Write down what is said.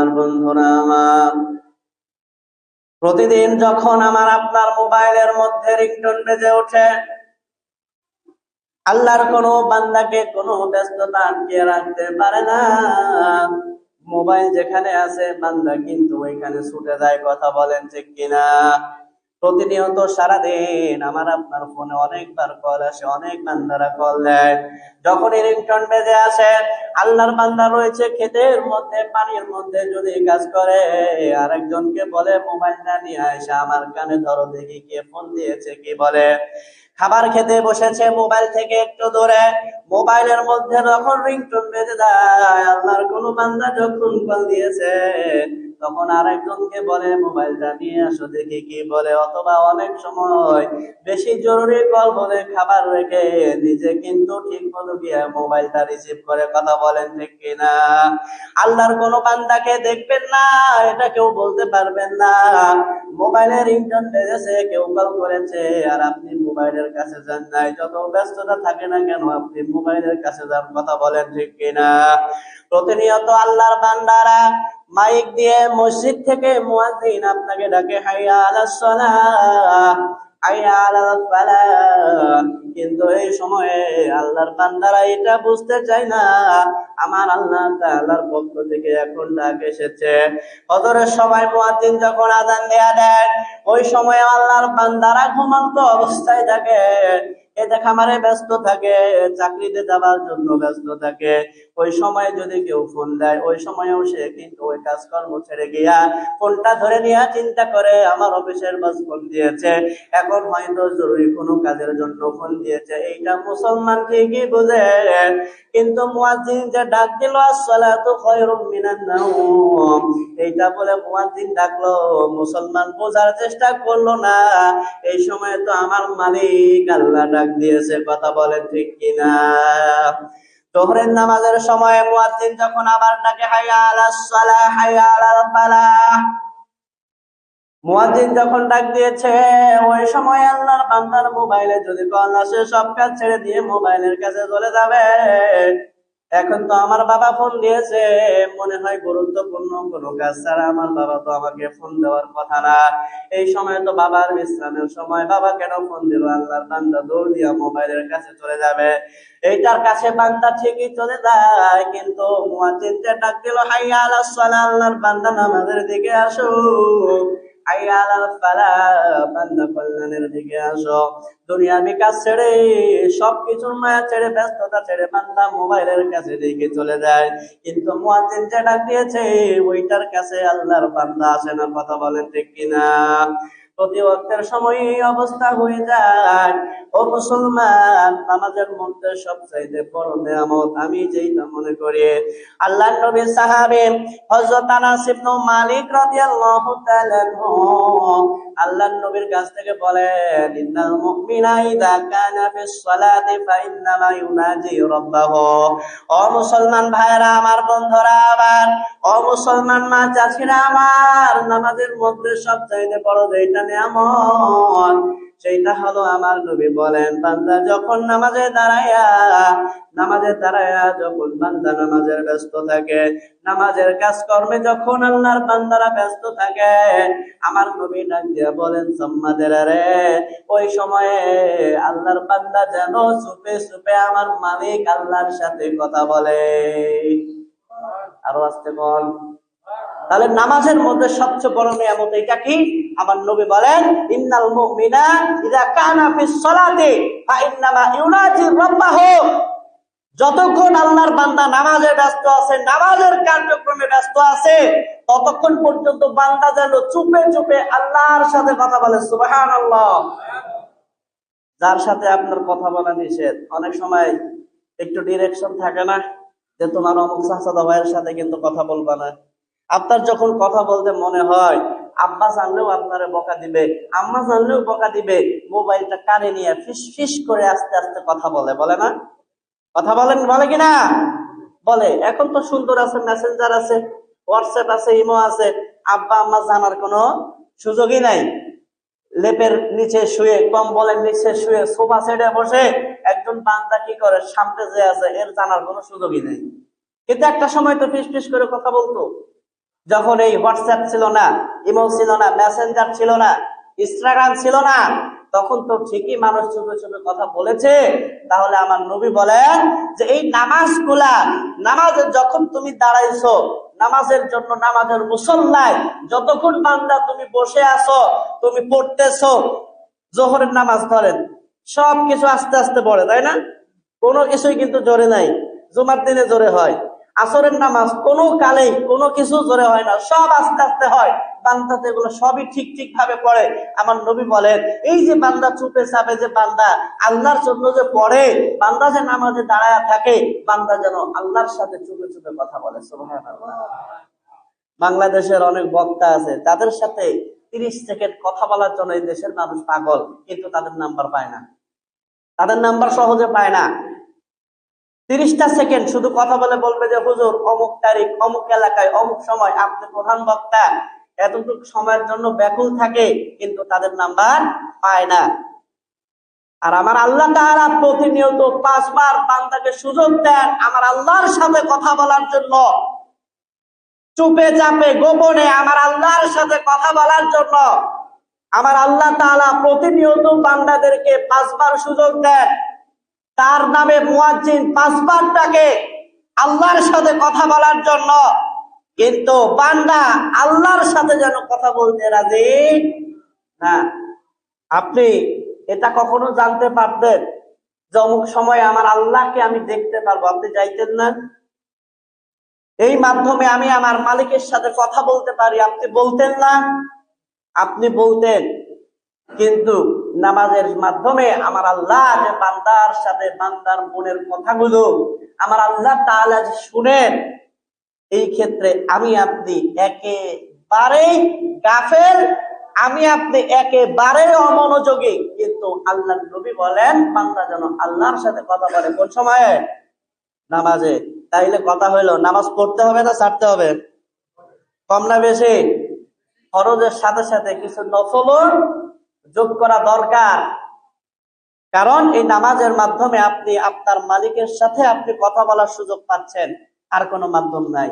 আমার বন্ধুরা আমার। প্রতিদিন যখন আমার আপনার মোবাইলের মধ্যে রিংটোন বেজে ওঠে, আল্লাহর কোন বান্দাকে কোনো ব্যস্ততা আটকে রাখতে পারে না। মোবাইল যেখানে আছে, বান্দা কিন্তু ওইখানে ছুটে যায়, কথা বলেন ঠিক কিনা? প্রতিনিয়ত সারাদিন আমার আপনার ফোনে অনেকবার কল আসে অনেক বান্দারা কল দেয়। যখন রিংটন বেজে আসে, আল্লাহর বান্দা রয়েছে ক্ষেতের মধ্যে, পানির মধ্যে যদি কাজ করে। আরেকজনকে বলে মোবাইল না নিয়ে আসে আমার কানে ধরো দেখি কে ফোন দিয়েছে, কি বলে? খাবার খেতে বসেছে মোবাইল থেকে একটু দূরে। মোবাইলের মধ্যে যখন রিংটোন বেজে যায়, আল্লাহর কোন বান্দা যখন কল দিয়েছে, তখন আরেকজনকে বলে, মোবাইলটা নিয়ে আসো দেখি কি বলে। অথবা অনেক সময় বেশি জরুরি কল বলে খাবার রেখে নিজে কিন্তু ঠিক মতো গিয়ে মোবাইলটা রিসিভ করে কথা বলেন, ঠিক কিনা? আল্লাহর কোন বান্দাকে দেখবেন না, এটা কেউ বলতে পারবেন না। মোবাইলের রিংটোন বেজেছে, কেউ কল করেছে, আর আপনি মোবাইলের কাছে যান নাই। যত ব্যস্ততা থাকে না কেন আপনি মোবাইলের কাছে যান, কথা বলেন ঠিক কিনা? প্রতিনিয়ত আল্লাহর বান্দারা মাইক দিয়ে মসজিদ থেকে মুয়াজ্জিন আপনাকে ডাকে, হাইয়া আলাস কিন্তু এই সময়ে আল্লাহর বান্দারা এটা বুঝতে চায় না। আমার আল্লাহ তাল্লাহর পক্ষ থেকে এখন ডাক এসেছে। হজরের সময় মহাদিন যখন আদান দেয়া দেয় ওই সময় আল্লাহর বান্দারা ঘুমন্ত অবস্থায় থাকে। এতে খামারে ব্যস্ত থাকে চাকরিতে যাবার জন্য ব্যস্ত থাকে। ওই সময় যদি কেউ ফোন দেয়, ওই সময়ও সে কিন্তু ওই কাজকর্ম ছেড়ে গিয়া ফোনটা ধরে নিয়ে চিন্তা করে, আমার অফিসের বাস ফোন দিয়েছে। এখন হয়তো জরুরি কোনো কাজের জন্য ফোন দিয়েছে। এইটা মুসলমান ঠিকই বুঝে। কিন্তু মুয়াজ্জিন যে ডাক দিল, আসসালাতু খায়রুম মিনান নাওম এইটা বলে মুয়াজ্জিন ডাকলো, মুসলমান বোঝার চেষ্টা করল না। এই সময় তো আমার মালিক আল্লাহ ডাক। দিয়েছে কথা বলেন, ঠিক কিনা? তোহরের নামাজের সময় মুয়াজ্জিন যখন আবার ডাকে হাইয়া আলাস সালাহ হাইয়া আলাল ফালাহ। মুয়াজ্জিন যখন ডাক দিয়েছে, ওই সময় আল্লাহর বান্দার মোবাইলে যদি কল আসে, সব কাজ ছেড়ে দিয়ে মোবাইলের কাছে চলে যাবে। এখন তো আমার বাবা ফোন দিয়েছে। মনে হয় গুরুত্বপূর্ণ কোনো কাজ ছাড়া আমার বাবা তো আমাকে ফোন দেওয়ার কথা না। এই সময় তো বাবার বিশ্রামের সময়। বাবা কেন ফোন দিল? আল্লাহর বান্দা দৌড় দিয়া মোবাইলের কাছে চলে যাবে। এইটার কাছে বান্দা ঠিকই চলে যায়, কিন্তু মুয়াজ্জিনটা ডাক দিল, হাইয়া আলাস আল্লাহর বান্দা, নামাজের দিকে আসো। হাইয়া আলাল বান্দা কল্যাণের দিকে আসো। দুনিয়াবি কাজ ছেড়ে, সবকিছুর মায়া ছেড়ে, ব্যস্ততা ছেড়ে বান্দা মোবাইলের কাছে দিকে চলে যায়। কিন্তু মুয়াজ্জিন যেটা দিয়েছে, ওইটার কাছে আল্লাহর বান্দা আসে না, কথা বলেন ঠিক কিনা? প্রতি সময় অবস্থা হয়ে যায়। ও মুসলমান, নামাজের মধ্যে সবচাইতে বড় নিয়ামত আমি যেটা মনে করি আল্লাহ নবী সাহাবে আনাস ইবনে মালিক রাদিয়াল্লাহু তাআলা নবীর কাছ থেকে বলেন, ইন্নাল মুমিনা ইযা কানা ফিস ইউনাজি রাব্বাহু। ও মুসলমান ভাইরা আমার বন্ধুরা আমার ও মুসলমান মা চাচিরা, আমার নামাজের মধ্যে সবচাইতে বড় যেটা নিয়ামত সেইটা হলো আমার নবী বলেন, বান্দা যখন নামাজে দাঁড়ায়া নামাজে দাঁড়ায়া যখন বান্দা নামাজের ব্যস্ত থাকে, নামাজের কাজকর্মে যখন আল্লাহর বান্দারা ব্যস্ত থাকে, আমার নবী ডাক দিয়া বলেন, সম্মাদের রে ওই সময়ে আল্লাহর বান্দা যেন চুপে চুপে আমার মালিক আল্লাহর সাথে কথা বলে। আরও আসতে বল। তাহলে নামাজের মধ্যে সবচেয়ে বড় নিয়ামত এটা কি? আমার নবী বলেন, ইন্নাল মুমিনা ইযা কানা ফিস সালাতি ফা ইন্নামা ইউনাজি রাব্বাহু। যতক্ষণ আল্লাহর বান্দা নামাজে ব্যস্ত আছে, নামাজের কার্যক্রমে ব্যস্ত আছে, ততক্ষণ পর্যন্ত বান্দা যেন চুপে চুপে আল্লাহর সাথে কথা বলে। সুবহানাল্লাহ। যার সাথে আপনার কথা বলা নিষেধ। অনেক সময় একটু ডিরেকশন থাকে না যে তোমার অমুক চাচা ভাইয়ের সাথে কিন্তু কথা বলবা না। আপনার যখন কথা বলতে মনে হয়, আব্বা জানলেও আপনারে বকা দিবে, আম্মা জানলেও বকা দিবে, মোবাইলটা কানে নিয়ে ফিস ফিস করে আস্তে আস্তে কথা বলে বলে না? কথা বলেন, বলে কিনা? বলে, এখন তো সুন্দর আছে মেসেঞ্জার আছে হোয়াটসঅ্যাপ আছে ইমো আছে, আব্বা আম্মা জানার কোনো সুযোগই নাই। লেপের নিচে শুয়ে কম কম্বলের নিচে শুয়ে, সোফা সেটে বসে একজন বান্দা কি করে সামনে যে আছে, এর জানার কোনো সুযোগই নেই। কিন্তু একটা সময় তো ফিস ফিস করে কথা বলতো। যখন এই হোয়াটসঅ্যাপ ছিল না ইমো ছিল না মেসেঞ্জার ছিল না ইনস্টাগ্রাম ছিল না, তখন তো ঠিকই মানুষ চুপে চুপে কথা বলেছে। তাহলে আমার নবী বলেন যে এই নামাজগুলা নামাজের যখন তুমি দাঁড়াইছো, নামাজের জন্য নামাজের মুসল্লায় যতক্ষণ বান্দা তুমি বসে আছো, তুমি পড়তেছো, জোহরের নামাজ ধরেন সব কিছু আস্তে আস্তে পড়ে, তাই না? কোনো কিছুই কিন্তু জোরে নাই, জুমার দিনে জোরে হয়। আসরের নামাজ কোনো কালেই কোনো কিছু জোরে হয় না, সব আস্তে আস্তে হয়। বান্দাতে এগুলো সবই ঠিক ঠিক ভাবে পড়ে। আমার নবী বলেন, এই যে বান্দা চুপে চাপে যে বান্দা আল্লাহর জন্য যে পড়ে, বান্দা যে নামাজে দাঁড়ায় থাকে, বান্দা যেন আল্লাহর সাথে চুপে চুপে কথা বলে বাংলাদেশের অনেক বক্তা আছে, তাদের সাথে তিরিশ সেকেন্ড কথা বলার জন্য এই দেশের মানুষ পাগল, কিন্তু তাদের নাম্বার পায় না। তাদের নাম্বার সহজে পায় না। তিরিশটা সেকেন্ড শুধু কথা বলে বলবে যে, হুজুর, অমুক তারিখ, অমুক এলাকায়, অমুক সময় আপনি প্রধান বক্তা। এতটুকু সময়ের জন্য ব্যাকুল থাকে, কিন্তু তাদের নাম্বার পায় না। আর আমার আল্লাহ তাআলা প্রতিনিয়ত পাঁচবার বান্দাকে সুযোগ দেন আমার আল্লাহর সাথে কথা বলার জন্য। চুপে চাপে, গোপনে আমার আল্লাহর সাথে কথা বলার জন্য। আমার আল্লাহ তাআলা প্রতিনিয়ত বান্দাদেরকে পাঁচবার সুযোগ দেন। তার নামে মুয়াজ্জিন পাঁচবার ডাকে আল্লাহর সাথে কথা বলার জন্য। কিন্তু বান্দা আল্লাহর সাথে যেন কথা বলতে রাজি না। আপনি এটা কখনো জানতে পারতেন যে অমুক সময় আমার আল্লাহকে আমি দেখতে পারব, আপনি চাইতেন না? এই মাধ্যমে আমি আমার মালিকের সাথে কথা বলতে পারি, আপনি বলতেন না? আপনি বলতেন কিন্তু নামাজের মাধ্যমে আমার আল্লাহ যে বান্দার সাথে বান্দার মনের কথাগুলো আমার আল্লাহ তাআলা যে শুনেন, এই ক্ষেত্রে আমি আপনি একেবারেই গাফেল, আমি আপনি একেবারে অমনোযোগী। কিন্তু আল্লাহ নবী বলেন, বান্দা যেন আল্লাহর সাথে কথা বলে কোন সময়ে? নামাজে। তাইলে কথা হইল, নামাজ পড়তে হবে না ছাড়তে হবে? কম না বেশি? ফরজের সাথে সাথে কিছু নফলও যোগ করা দরকার। কারণ এই নামাজের মাধ্যমে আপনি আপনার মালিকের সাথে আপনি কথা বলার সুযোগ পাচ্ছেন, আর কোনো মাধ্যম নাই।